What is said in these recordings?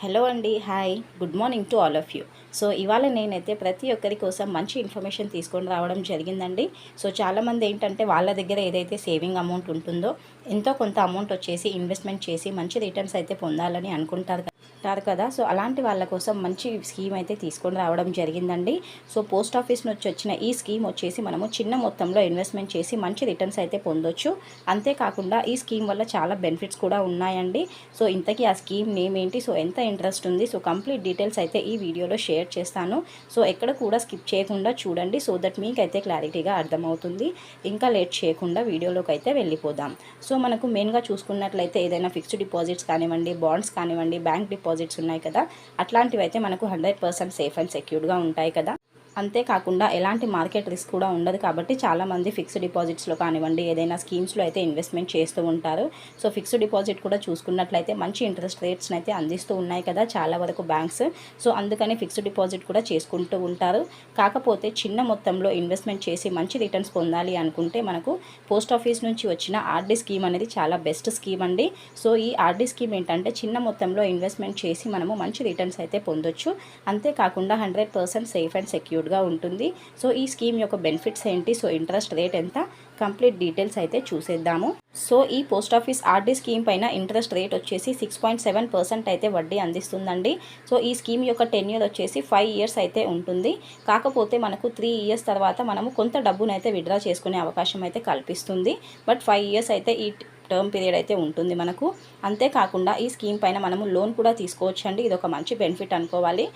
Hello అండి hi. Good morning to all of you. So ఇవాళ నేనైతే ప్రతి ఒక్కరి కోసం మంచి ఇన్ఫర్మేషన్ తీసుకొని రావడం జరిగిందండి. సో చాలామంది ఏంటంటే వాళ్ళ దగ్గర ఏదైతే సేవింగ్ అమౌంట్ ఉంటుందో ఎంతో కొంత అమౌంట్ వచ్చేసి ఇన్వెస్ట్మెంట్ చేసి మంచి రిటర్న్స్ అయితే పొందాలని అనుకుంటారు కాదు కదా. సో అలాంటి వాళ్ళ కోసం మంచి స్కీమ్ అయితే తీసుకొని రావడం జరిగిందండి. సో పోస్ట్ ఆఫీస్ నుంచి వచ్చిన ఈ స్కీమ్ వచ్చేసి మనము చిన్న మొత్తంలో ఇన్వెస్ట్మెంట్ చేసి మంచి రిటర్న్స్ అయితే పొందొచ్చు. అంతేకాకుండా ఈ స్కీమ్ వల్ల చాలా బెనిఫిట్స్ కూడా ఉన్నాయండి. సో ఇంతకీ ఆ స్కీమ్ నేమ్ ఏంటి? సో ఎంత ఇంట్రెస్ట్ ఉంది? సో కంప్లీట్ డీటెయిల్స్ అయితే ఈ వీడియోలో షేర్ చేస్తాను. సో ఎక్కడ కూడా స్కిప్ చేయకుండా చూడండి. సో దట్ మీకైతే క్లారిటీగా అర్థమవుతుంది. ఇంకా లేట్ చేయకుండా వీడియోలోకి అయితే వెళ్ళిపోదాం. సో మనకు మెయిన్గా చూసుకున్నట్లయితే ఏదైనా ఫిక్స్డ్ డిపాజిట్స్ కానివ్వండి బాండ్స్ కానివ్వండి బ్యాంక్ డిపాజిట్ డిపాజిట్స్ ఉన్నాయి కదా అట్లాంటివి అయితే మనకు హండ్రెడ్ పర్సెంట్ సేఫ్ అండ్ సెక్యూర్డ్గా ఉంటాయి కదా. అంతేకాకుండా ఎలాంటి మార్కెట్ రిస్క్ కూడా ఉండదు కాబట్టి చాలామంది ఫిక్స్డ్ డిపాజిట్స్లో కానివ్వండి ఏదైనా స్కీమ్స్లో అయితే ఇన్వెస్ట్మెంట్ చేస్తూ ఉంటారు. సో ఫిక్స్డ్ డిపాజిట్ కూడా చూసుకున్నట్లయితే మంచి ఇంట్రెస్ట్ రేట్స్ని అయితే అందిస్తూ ఉన్నాయి కదా చాలా వరకు బ్యాంక్స్. సో అందుకని ఫిక్స్డ్ డిపాజిట్ కూడా చేసుకుంటూ ఉంటారు. కాకపోతే చిన్న మొత్తంలో ఇన్వెస్ట్మెంట్ చేసి మంచి రిటర్న్స్ పొందాలి అనుకుంటే మనకు పోస్ట్ ఆఫీస్ నుంచి వచ్చిన ఆర్డీ స్కీమ్ అనేది చాలా బెస్ట్ స్కీమ్ అండి. సో ఈ ఆర్డీ స్కీమ్ ఏంటంటే చిన్న మొత్తంలో ఇన్వెస్ట్మెంట్ చేసి మనము మంచి రిటర్న్స్ అయితే పొందొచ్చు. అంతేకాకుండా hundred percent safe and secure గుడ్గా ఉంటుంది. సో ఈ స్కీమ్ యొక్క బెనిఫిట్స్ ఏంటి? సో ఇంట్రెస్ట్ రేట్ ఎంత? కంప్లీట్ డీటెయిల్స్ అయితే చూసేద్దాము. సో ఈ పోస్ట్ ఆఫీస్ ఆర్డీ స్కీమ్ పైన ఇంట్రెస్ట్ రేట్ వచ్చేసి సిక్స్ పాయింట్ సెవెన్ పర్సెంట్ అయితే వడ్డీ అందిస్తుందండి. సో ఈ స్కీమ్ యొక్క టెన్యూర్ వచ్చేసి ఫైవ్ ఇయర్స్ అయితే ఉంటుంది. కాకపోతే మనకు త్రీ ఇయర్స్ తర్వాత మనము కొంత డబ్బునైతే విడ్రా చేసుకునే అవకాశం అయితే కల్పిస్తుంది. బట్ ఫైవ్ ఇయర్స్ అయితే ఈ టర్మ్ పీరియడ్ అయితే ఉంటుంది మనకు. అంతేకాకుండా ఈ స్కీమ్ పైన మనము లోన్ కూడా తీసుకోవచ్చండి. ఇది ఒక మంచి బెనిఫిట్ అనుకోవాలి.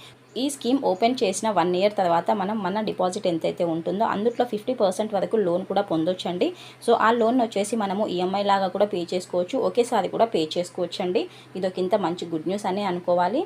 ఈ స్కీమ్ ఓపెన్ చేసిన వన్ ఇయర్ తర్వాత మనం మన డిపాజిట్ ఎంతైతే ఉంటుందో అందులో ఫిఫ్టీ పర్సెంట్ వరకు లోన్ కూడా పొందొచ్చండి. సో ఆ లోన్ వచ్చేసి మనము ఈఎంఐ లాగా కూడా పే చేసుకోవచ్చు. ఒకేసారి కూడా పే చేసుకోవచ్చండి. ఇంత మంచి గుడ్ న్యూస్ అని అనుకోవాలి.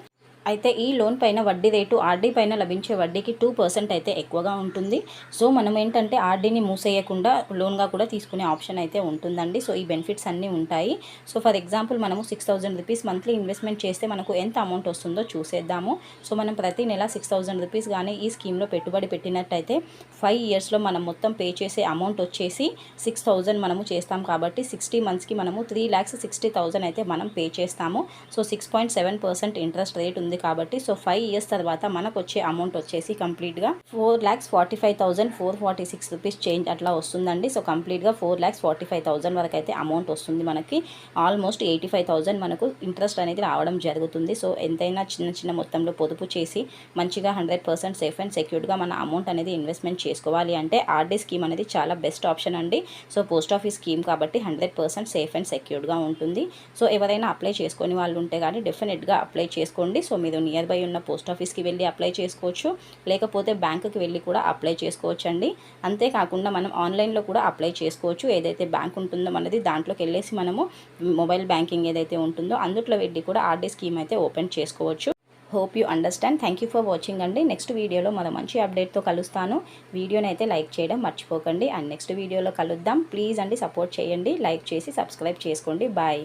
అయితే ఈ లోన్ పైన వడ్డీ రేటు ఆర్డీ పైన లభించే వడ్డీకి టూ పర్సెంట్ అయితే ఎక్కువగా ఉంటుంది. సో మనం ఏంటంటే ఆర్డీని మూసేయకుండా లోన్గా కూడా తీసుకునే ఆప్షన్ అయితే ఉంటుందండి. సో ఈ బెనిఫిట్స్ అన్నీ ఉంటాయి. సో ఫర్ ఎగ్జాంపుల్ మనము six thousand rupees monthly investment చేస్తే మనకు ఎంత అమౌంట్ వస్తుందో చూసేద్దాము. సో మనం ప్రతి నెల సిక్స్ థౌజండ్ రూపీస్ కానీ ఈ స్కీమ్లో పెట్టుబడి పెట్టినట్టయితే ఫైవ్ ఇయర్స్లో మనం మొత్తం పే చేసే అమౌంట్ వచ్చేసి సిక్స్ థౌజండ్ మనము చేస్తాం కాబట్టి సిక్స్టీ మంత్స్కి మనము త్రీ ల్యాక్స్ సిక్స్టీ థౌజండ్ అయితే మనం పే చేస్తాము. So six point seven percent interest rate ఉంది ఉంది కాబట్టి సో ఫైవ్ ఇయర్స్ తర్వాత మనకు వచ్చే అమౌంట్ వచ్చేసి కంప్లీట్గా four lakhs forty five thousand four forty six rupees change అట్లా వస్తుందండి. సో కంప్లీట్గా four lakhs forty five thousand వరకు అయితే అమౌంట్ వస్తుంది మనకి. ఆల్మోస్ట్ ఎయిటీ ఫైవ్ థౌసండ్ మనకు ఇంట్రెస్ట్ అనేది రావడం జరుగుతుంది. సో ఎంతైనా చిన్న చిన్న మొత్తంలో పొదుపు చేసి మంచిగా హండ్రెడ్ పర్సెంట్ సేఫ్ అండ్ సెక్యూర్డ్గా మన అమౌంట్ అనేది ఇన్వెస్ట్మెంట్ చేసుకోవాలి అంటే ఆర్డీ స్కీమ్ అనేది చాలా బెస్ట్ ఆప్షన్ అండి. సో పోస్ట్ ఆఫీస్ స్కీమ్ కాబట్టి హండ్రెడ్ పర్సెంట్ సేఫ్ అండ్ సెక్యూర్డ్గా ఉంటుంది. సో ఎవరైనా అప్లై చేసుకొని వాళ్ళు ఉంటే కానీ డెఫినెట్గా అప్లై చేసుకోండి. సో మీరు నియర్ బై ఉన్న పోస్ట్ ఆఫీస్కి వెళ్ళి అప్లై చేసుకోవచ్చు. లేకపోతే బ్యాంకుకి వెళ్ళి కూడా అప్లై చేసుకోవచ్చు అండి అంతేకాకుండా మనం ఆన్లైన్లో కూడా అప్లై చేసుకోవచ్చు. ఏదైతే బ్యాంక్ ఉంటుందో మనది దాంట్లోకి వెళ్ళేసి మనము మొబైల్ బ్యాంకింగ్ ఏదైతే ఉంటుందో అందుట్లో వెళ్ళి కూడా ఆర్డీ స్కీమ్ అయితే ఓపెన్ చేసుకోవచ్చు. Hope you understand. Thank you for watching అండి. నెక్స్ట్ వీడియోలో మనం మంచి అప్డేట్తో కలుస్తాను. వీడియోని అయితే లైక్ చేయడం మర్చిపోకండి. అండ్ నెక్స్ట్ వీడియోలో కలుద్దాం. ప్లీజ్ అండి సపోర్ట్ చేయండి. లైక్ చేసి సబ్స్క్రైబ్ చేసుకోండి. బాయ్.